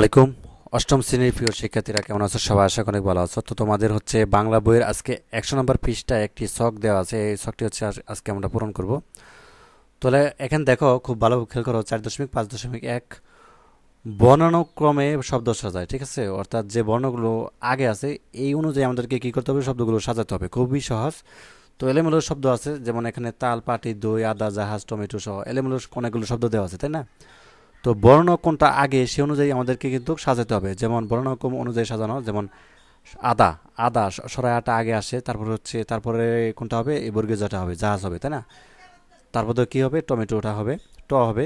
আলাইকুম। অষ্টম শ্রেণির প্রিয় শিক্ষার্থীরা, কেমন আছো? সবাই আশা অনেক ভালো আছো। তো তোমাদের হচ্ছে বাংলা বইয়ের আজকে একশো নম্বর পৃষ্ঠায় একটি শখ দেওয়া আছে। এই শখটি হচ্ছে আজ- আজকে আমরা পূরণ করব। তাহলে এখানে দেখো, খুব ভালো খেয়াল করো, চার দশমিক পাঁচ দশমিক এক বর্ণানুক্রমে শব্দ সাজায়, ঠিক আছে? অর্থাৎ যে বর্ণগুলো আগে আছে, এই অনুযায়ী আমাদেরকে কী করতে হবে? শব্দগুলো সাজাতে হবে। খুবই সহজ। তো এলোমেলো শব্দ আছে, যেমন এখানে তাল, পাটি, দই, আদা, জাহাজ, টমেটো সহ এলোমেলো অনেকগুলো শব্দ দেওয়া আছে, তাই না? তো বর্ণ কোনটা আগে সে অনুযায়ী আমাদেরকে কিন্তু সাজাতে হবে। যেমন বর্ণক্রম অনুযায়ী সাজানো, যেমন আদা আদা সরাই আটা আগে আসে, তারপরে হচ্ছে, তারপরে কোনটা হবে? এই বর্গীয় জটা হবে, জাহাজ হবে, তাই না? তারপরে কী হবে? টমেটোটা হবে, ট হবে,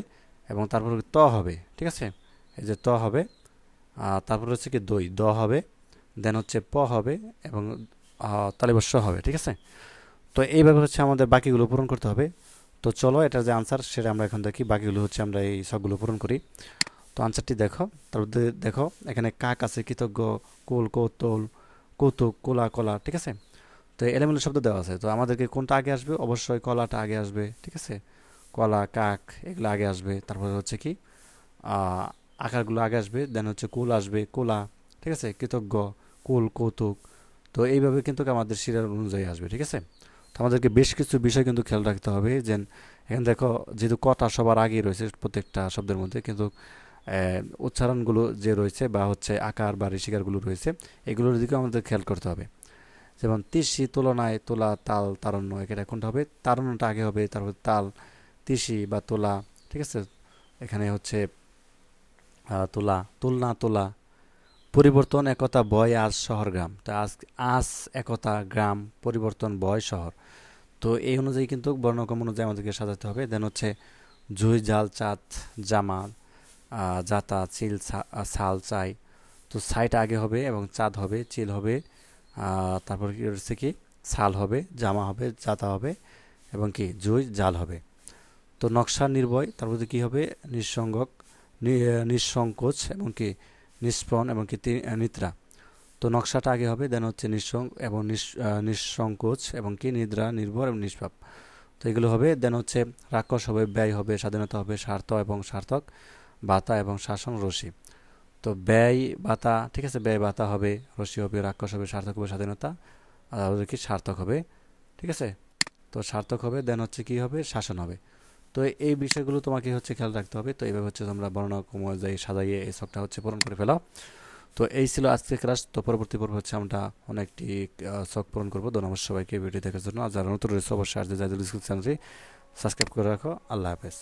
এবং তারপরে ত হবে, ঠিক আছে? এই যে ত হবে তারপরে হচ্ছে কি দই, দ হবে, দেন হচ্ছে প হবে, এবং তালিবস্য হবে, ঠিক আছে? তো এইভাবে হচ্ছে আমাদের বাকিগুলো পূরণ করতে হবে। তো চলো, এটার যে আনসার সেটা আমরা এখন দেখি। বাকিগুলো হচ্ছে আমরা এই সবগুলো পূরণ করি। তো আনসারটি দেখো। তারপর দেখো, এখানে কাক আছে, কৃতজ্ঞ, কুল, কৌতল, কৌতুক, কোলা, কলা, ঠিক আছে? তো এলেমেলো শব্দ দেওয়া আছে। তো আমাদেরকে কোনটা আগে আসবে? অবশ্যই কলাটা আগে আসবে, ঠিক আছে? কলা, কাক, এগুলো আগে আসবে। তারপরে হচ্ছে কি? আকারগুলো আগে আসবে দেন হচ্ছে কুল আসবে, কোলা, ঠিক আছে? কৃতজ্ঞ, কুল, কৌতুক। তো এইভাবে কিন্তু আমাদের শিরার অনুযায়ী আসবে, ঠিক আছে? তো আমাদেরকে বেশ কিছু বিষয় কিন্তু খেয়াল রাখতে হবে যে, এখানে দেখো যেহেতু কটা সবার আগেই রয়েছে প্রত্যেকটা শব্দের মধ্যে, কিন্তু উচ্চারণগুলো যে রয়েছে বা হচ্ছে আকার বা ঋষিকারগুলো রয়েছে, এগুলোর দিকেও আমাদের খেয়াল করতে হবে। যেমন, তিসি তুলনায় তোলা, তাল, তারণ্য এখানে কোনটা হবে? তারণ্যটা আগে হবে, তারপর তাল, তিসি বা তোলা, ঠিক আছে? এখানে হচ্ছে তোলা, তুলনা, তোলা পরিবর্তন, একতা বয় আজ শহর, গ্রাম। তা আজ আজ একতা, গ্রাম, পরিবর্তন বয় শহর। তো এই অনুযায়ী কিন্তু বর্ণক্রম অনুযায়ী আমাদেরকে সাজাতে হবে। দেন হচ্ছে জুই, জাল, চাঁদ জামা জাতা, চিল সাল চাই। তো ছাইটা আগে হবে এবং চাঁদ হবে, চিল হবে তারপর কি হচ্ছে কি? সাল হবে, জামা হবে, জাতা হবে এবং কি? জুই, জাল হবে। তো নকশা নির্ভয় তারপর কি হবে? নিঃসঙ্গক নিঃসংকোচ এবং কি? নিষ্পণ এবং কি নিদ্রা। তো নকশাটা আগে হবে, দেন হচ্ছে নিঃসং, এবং নিঃসংকোচ এবং কি? নিদ্রা, নির্ভর এবং নিষ্পাপ। তো এগুলো হবে, দেন হচ্ছে রাক্ষস হবে, ব্যয় হবে, স্বাধীনতা হবে, স্বার্থ এবং সার্থক, বাতা এবং শাসন, রশি। তো ব্যয়, বাতা, ঠিক আছে, ব্যয়, বাতা হবে, রশি হবে, রাক্ষস হবে, সার্থক হবে, স্বাধীনতা। আর কি? সার্থক হবে, ঠিক আছে? তো সার্থক হবে, দেন হচ্ছে কি হবে? শাসন হবে। তো এই বিষয়গুলো তোমাকে হচ্ছে খেয়াল রাখতে হবে। তো এইভাবে হচ্ছে তোমরা বর্ণনা যাই সাজাইয়ে এই সবটা হচ্ছে পূরণ করে ফেলা। তো এই ছিল আজকে ক্লাস তো পরবর্তী পর্ব হচ্ছে আমরা অনেকটি শখ পূরণ করব। ধন্যবাদ সবাইকে। ভিডিও দেখার জন্য। আর যারা নতুন রয়েছে, অবশ্যই আর যে যাদের চ্যানেলটি সাবস্ক্রাইব করে রাখো। আল্লাহ হাফেজ।